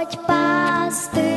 pode pasto.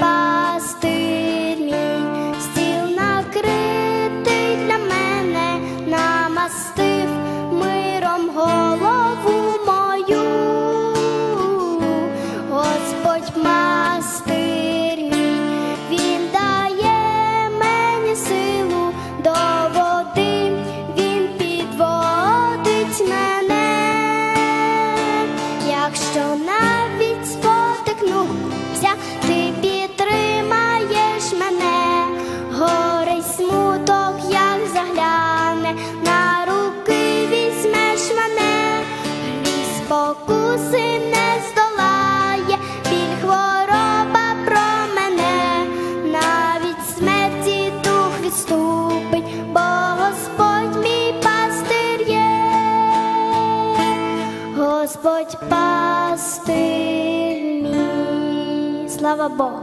пастир стіл накритий для мене, намастив миром голову мою, Господь мастир він дає мені силу до води, він підводить мене, якщо Господь пастир мій. слава Богу.